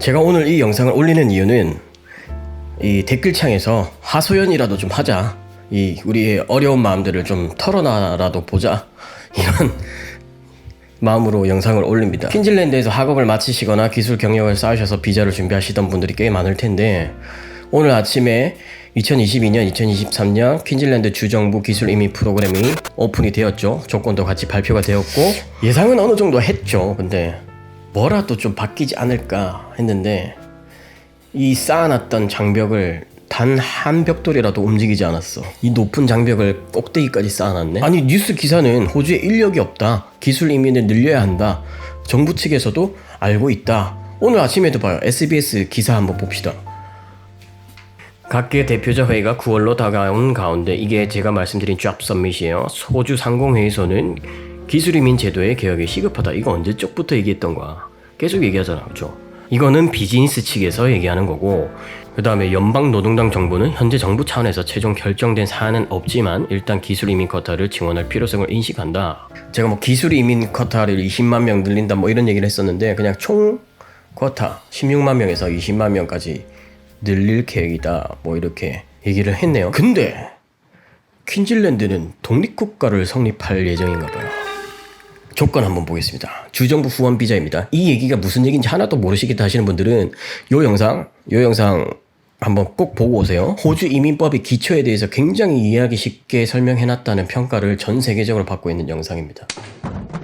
제가 오늘 이 영상을 올리는 이유는 이 댓글창에서 하소연이라도 좀 하자. 이 우리의 어려운 마음들을 좀 털어놔라도 보자. 이런 마음으로 영상을 올립니다. 퀸즐랜드에서 학업을 마치시거나 기술 경력을 쌓으셔서 비자를 준비하시던 분들이 꽤 많을 텐데 오늘 아침에 2022년, 2023년 퀸즐랜드 주정부 기술 이민 프로그램이 오픈이 되었죠. 조건도 같이 발표가 되었고 예상은 어느 정도 했죠. 근데 뭐라도 좀 바뀌지 않을까 했는데 이 쌓아놨던 장벽을 단 한 벽돌이라도 움직이지 않았어. 이 높은 장벽을 꼭대기까지 쌓아놨네. 아니 뉴스 기사는 호주에 인력이 없다. 기술 이민을 늘려야 한다. 정부 측에서도 알고 있다. 오늘 아침에도 봐요. SBS 기사 한번 봅시다. 각계 대표자 회의가 9월로 다가온 가운데 이게 제가 말씀드린 잡 서밋이에요. 호주 상공회의소는 기술 이민 제도의 개혁이 시급하다. 이거 언제적부터 얘기했던 거야? 계속 얘기하잖아, 그렇죠? 이거는 비즈니스 측에서 얘기하는 거고 그 다음에 연방 노동당 정부는 현재 정부 차원에서 최종 결정된 사안은 없지만 일단 기술 이민 쿼타를 지원할 필요성을 인식한다. 제가 뭐 기술 이민 쿼타를 20만 명 늘린다 뭐 이런 얘기를 했었는데 그냥 총 쿼타 16만 명에서 20만 명까지 늘릴 계획이다. 뭐 이렇게 얘기를 했네요. 근데 퀸즐랜드는 독립국가를 성립할 예정인가 봐요. 조건 한번 보겠습니다. 주정부 후원 비자입니다. 이 얘기가 무슨 얘기인지 하나도 모르시겠다 하시는 분들은 요 영상, 요 영상 한번 꼭 보고 오세요. 호주 이민법의 기초에 대해서 굉장히 이해하기 쉽게 설명해놨다는 평가를 전 세계적으로 받고 있는 영상입니다.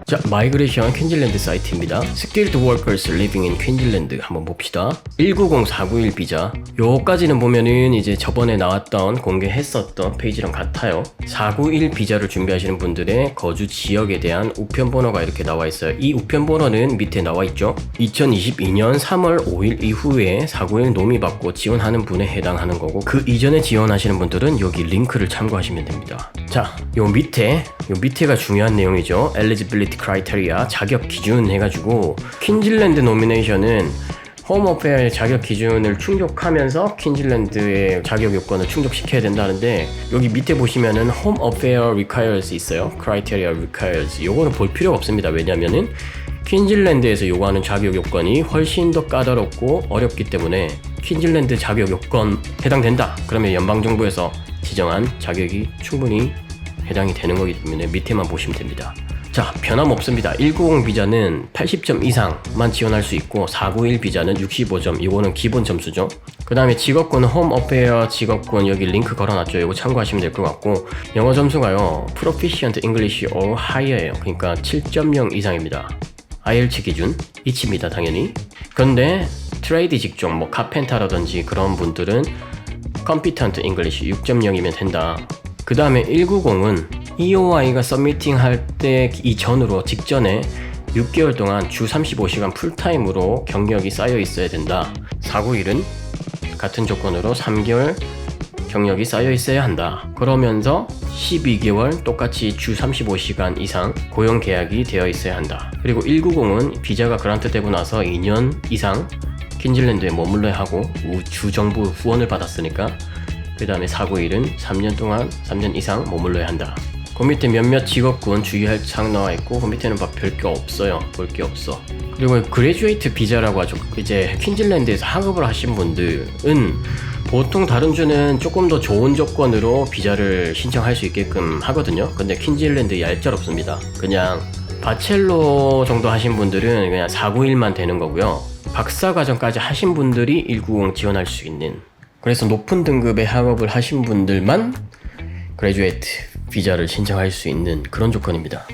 자, 마이그레이션 퀸즐랜드 사이트입니다. Skilled Workers Living in Queensland 한번 봅시다. 190491 비자. 요까지는 보면은 이제 저번에 나왔던 공개했었던 페이지랑 같아요. 491 비자를 준비하시는 분들의 거주 지역에 대한 우편 번호가 이렇게 나와 있어요. 이 우편 번호는 밑에 나와 있죠. 2022년 3월 5일 이후에 491 노미 받고 지원하는 분에 해당하는 거고 그 이전에 지원하시는 분들은 여기 링크를 참고하시면 됩니다. 자, 요 밑에 요 밑에가 중요한 내용이죠. Eligibility Criteria 자격 기준 해가지고 퀸즐랜드 노미네이션은 홈 어페어의 자격 기준을 충족하면서 퀸즐랜드의 자격 요건을 충족시켜야 된다는데 여기 밑에 보시면은 홈 어페어 requires 있어요. criteria requires. 요거는 볼 필요가 없습니다. 왜냐면은 퀸즐랜드에서 요구하는 자격 요건이 훨씬 더 까다롭고 어렵기 때문에 퀸즐랜드 자격 요건 해당된다. 그러면 연방 정부에서 지정한 자격이 충분히 해당이 되는 거기 때문에 밑에만 보시면 됩니다. 자, 변함없습니다. 190 비자는 80점 이상만 지원할 수 있고 491 비자는 65점. 이거는 기본 점수죠. 그 다음에 직업군은 홈 어페어 직업군 여기 링크 걸어 놨죠. 이거 참고하시면 될 것 같고 영어 점수가요. Proficient English or Higher예요. 그러니까 7.0 이상입니다. IELTS 기준 이치입니다. 당연히. 그런데 트레이드 직종 뭐 카펜터라든지 그런 분들은 Competent English 6.0이면 된다. 그 다음에 190은 EOI가 서미팅 할 때 이전으로 직전에 6개월 동안 주 35시간 풀타임으로 경력이 쌓여 있어야 된다. 491은 같은 조건으로 3개월 경력이 쌓여 있어야 한다. 그러면서 12개월 똑같이 주 35시간 이상 고용 계약이 되어 있어야 한다. 그리고 190은 비자가 그란트 되고 나서 2년 이상 퀸즐랜드에 머물러야 하고 우- 주 정부 후원을 받았으니까 그 다음에 491은 3년 동안 3년 이상 머물러야 한다. 그 밑에 몇몇 직업군 주의할 사항 나와 있고 그 밑에는 별게 없어요. 볼 게 없어. 그리고 그레듀에이트 비자라고 하죠. 이제 퀸즐랜드에서 학업을 하신 분들은 보통 다른 주는 조금 더 좋은 조건으로 비자를 신청할 수 있게끔 하거든요. 근데 퀸즐랜드 얄짤없습니다. 그냥 바첼로 정도 하신 분들은 그냥 491만 되는 거고요. 박사 과정까지 하신 분들이 190 지원할 수 있는 그래서 높은 등급의 학업을 하신 분들만 그레듀에이트 비자를 신청할 수 있는 그런 조건입니다.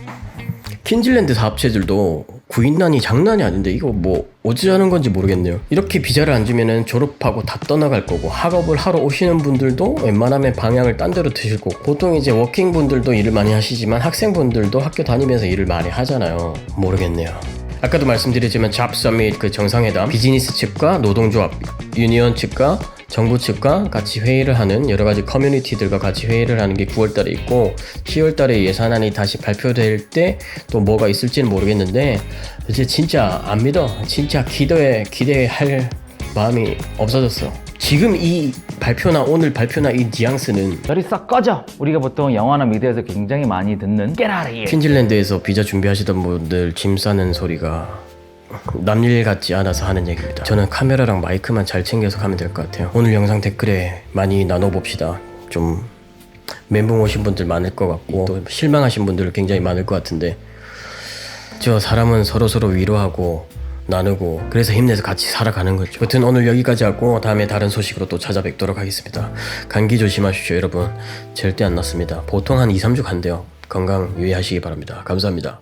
퀸즐랜드 사업체들도 구인난이 장난이 아닌데 이거 뭐 어찌하는 건지 모르겠네요. 이렇게 비자를 안 주면은 졸업하고 다 떠나갈 거고 학업을 하러 오시는 분들도 웬만하면 방향을 딴 데로 드실 거고 보통 이제 워킹 분들도 일을 많이 하시지만 학생분들도 학교 다니면서 일을 많이 하잖아요. 모르겠네요. 아까도 말씀드렸지만 잡 서밋 그 정상회담 비즈니스 측과 노동조합 유니언 측과 정부 측과 같이 회의를 하는 여러 가지 커뮤니티들과 같이 회의를 하는 게 9월 달에 있고 10월 달에 예산안이 다시 발표될 때 또 뭐가 있을지는 모르겠는데 이제 진짜 안 믿어. 진짜 기대해 기대할 마음이 없어졌어. 지금 이 발표나 오늘 발표나 이 뉘앙스는 저리 싹 꺼져. 우리가 보통 영화나 미디어에서 굉장히 많이 듣는 here. 퀸즐랜드에서 비자 준비하시던 분들 짐 싸는 소리가 남일 같지 않아서 하는 얘기입니다. 저는 카메라랑 마이크만 잘 챙겨서 가면 될 것 같아요. 오늘 영상 댓글에 많이 나눠봅시다. 좀 멘붕 오신 분들 많을 것 같고 또 실망하신 분들 굉장히 많을 것 같은데 저 사람은 서로 서로 위로하고 나누고 그래서 힘내서 같이 살아가는 거죠. 여튼 오늘 여기까지 하고 다음에 다른 소식으로 또 찾아뵙도록 하겠습니다. 감기 조심하십시오, 여러분. 절대 안 낫습니다. 보통 한 2, 3주 간대요. 건강 유의하시기 바랍니다. 감사합니다.